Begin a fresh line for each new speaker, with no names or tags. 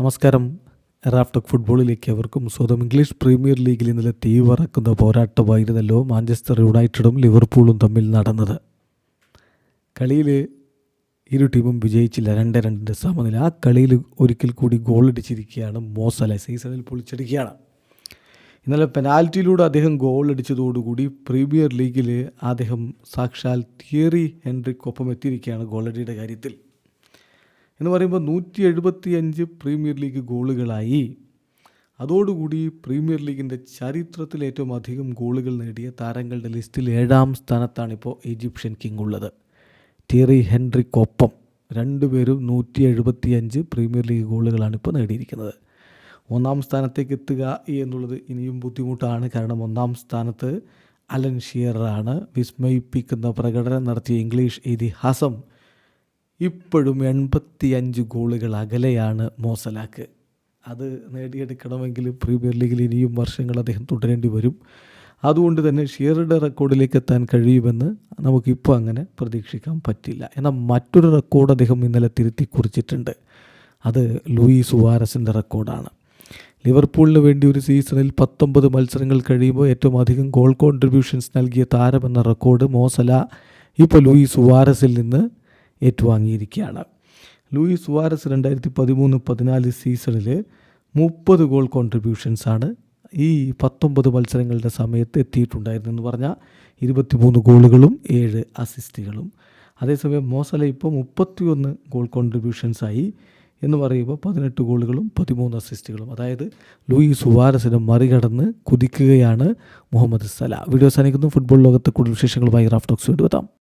നമസ്കാരം. റാഫ്റ്റോക്ക് ഫുട്ബോളിലേക്ക് അവർക്കും സ്വന്തം ഇംഗ്ലീഷ് പ്രീമിയർ ലീഗിൽ ഇന്നലെ തീവറക്കുന്ന പോരാട്ടമായിരുന്നല്ലോ മാഞ്ചസ്റ്റർ യുണൈറ്റഡും ലിവർപൂളും തമ്മിൽ നടന്നത്. കളിയിൽ ഇരു ടീമും വിജയിച്ചില്ല. രണ്ട് രണ്ടിന്റെ സമനില. ആ കളിയിൽ ഒരിക്കൽ കൂടി ഗോളടിച്ചിരിക്കുകയാണ് മോസല സീസണിൽ പൊളിച്ചടിക്കുകയാണ്. ഇന്നലെ പെനാൽറ്റിയിലൂടെ അദ്ദേഹം ഗോളടിച്ചതോടുകൂടി പ്രീമിയർ ലീഗിൽ അദ്ദേഹം സാക്ഷാൽ തിയറി ഹെൻറിക്കൊപ്പം എത്തിയിരിക്കുകയാണ് ഗോളടിയുടെ കാര്യത്തിൽ. എന്ന് പറയുമ്പോൾ നൂറ്റി എഴുപത്തി അഞ്ച് പ്രീമിയർ ലീഗ് ഗോളുകളായി. അതോടുകൂടി പ്രീമിയർ ലീഗിന്റെ ചരിത്രത്തിൽ ഏറ്റവും അധികം ഗോളുകൾ നേടിയ താരങ്ങളുടെ ലിസ്റ്റിൽ ഏഴാം സ്ഥാനത്താണിപ്പോൾ ഈജിപ്ഷ്യൻ കിങ് ഉള്ളത്. തിയറി ഹെൻറിക്കൊപ്പം രണ്ടുപേരും നൂറ്റി എഴുപത്തി അഞ്ച് പ്രീമിയർ ലീഗ് ഗോളുകളാണ് ഇപ്പോൾ നേടിയിരിക്കുന്നത്. ഒന്നാം സ്ഥാനത്തേക്ക് എത്തുക എന്നുള്ളത് ഇനിയും ബുദ്ധിമുട്ടാണ്. കാരണം ഒന്നാം സ്ഥാനത്ത് അലൻ ഷിയറാണ് വിസ്മയിപ്പിക്കുന്ന പ്രകടനം നടത്തിയ ഇംഗ്ലീഷ് ഇതിഹാസം ഇപ്പോഴും എൺപത്തി അഞ്ച് ഗോളുകൾ അകലെയാണ് മോസലാക്ക്. അത് നേടിയെടുക്കണമെങ്കിൽ പ്രീമിയർ ലീഗിൽ ഇനിയും വർഷങ്ങൾ അദ്ദേഹം തുടരേണ്ടി വരും. അതുകൊണ്ട് തന്നെ ഷിയറുടെ റെക്കോർഡിലേക്ക് എത്താൻ കഴിയുമെന്ന് നമുക്കിപ്പോൾ അങ്ങനെ പ്രതീക്ഷിക്കാൻ പറ്റില്ല. എന്നാൽ മറ്റൊരു റെക്കോർഡ് അദ്ദേഹം ഇന്നലെ തിരുത്തി കുറിച്ചിട്ടുണ്ട് അത് ലൂയി സുവാരസിന്റെ റെക്കോർഡാണ്. ലിവർപൂളിന് വേണ്ടി ഒരു സീസണിൽ പത്തൊമ്പത് മത്സരങ്ങൾ കഴിയുമ്പോൾ ഏറ്റവും അധികം ഗോൾ കോൺട്രിബ്യൂഷൻസ് നൽകിയ താരമെന്ന റെക്കോർഡ് മോസല ഇപ്പോൾ ലൂയി സുവാരസിൽ നിന്ന് ഏറ്റുവാങ്ങിയിരിക്കുകയാണ്. ലൂയിസ് സുവാരസ് രണ്ടായിരത്തി പതിമൂന്ന് പതിനാല് സീസണിൽ മുപ്പത് ഗോൾ കോൺട്രിബ്യൂഷൻസാണ് ഈ പത്തൊമ്പത് മത്സരങ്ങളുടെ സമയത്ത് എത്തിയിട്ടുണ്ടായിരുന്നെന്ന് പറഞ്ഞാൽ ഇരുപത്തിമൂന്ന് ഗോളുകളും ഏഴ് അസിസ്റ്റുകളും. അതേസമയം മോസല ഇപ്പോൾ മുപ്പത്തിയൊന്ന് ഗോൾ കോൺട്രിബ്യൂഷൻസായി എന്ന് പറയുമ്പോൾ പതിനെട്ട് ഗോളുകളും പതിമൂന്ന് അസിസ്റ്റുകളും. അതായത് ലൂയി സുവാരസിനെ മറികടന്ന് കുതിക്കുകയാണ് മുഹമ്മദ് സല. വീഡിയോ സാധിക്കുന്നു ഫുട്ബോൾ ലോകത്തെ കൂടുതൽ വിശേഷങ്ങളുമായി റാഫ്റ്റോക്സ് വീണ്ടും എത്താം.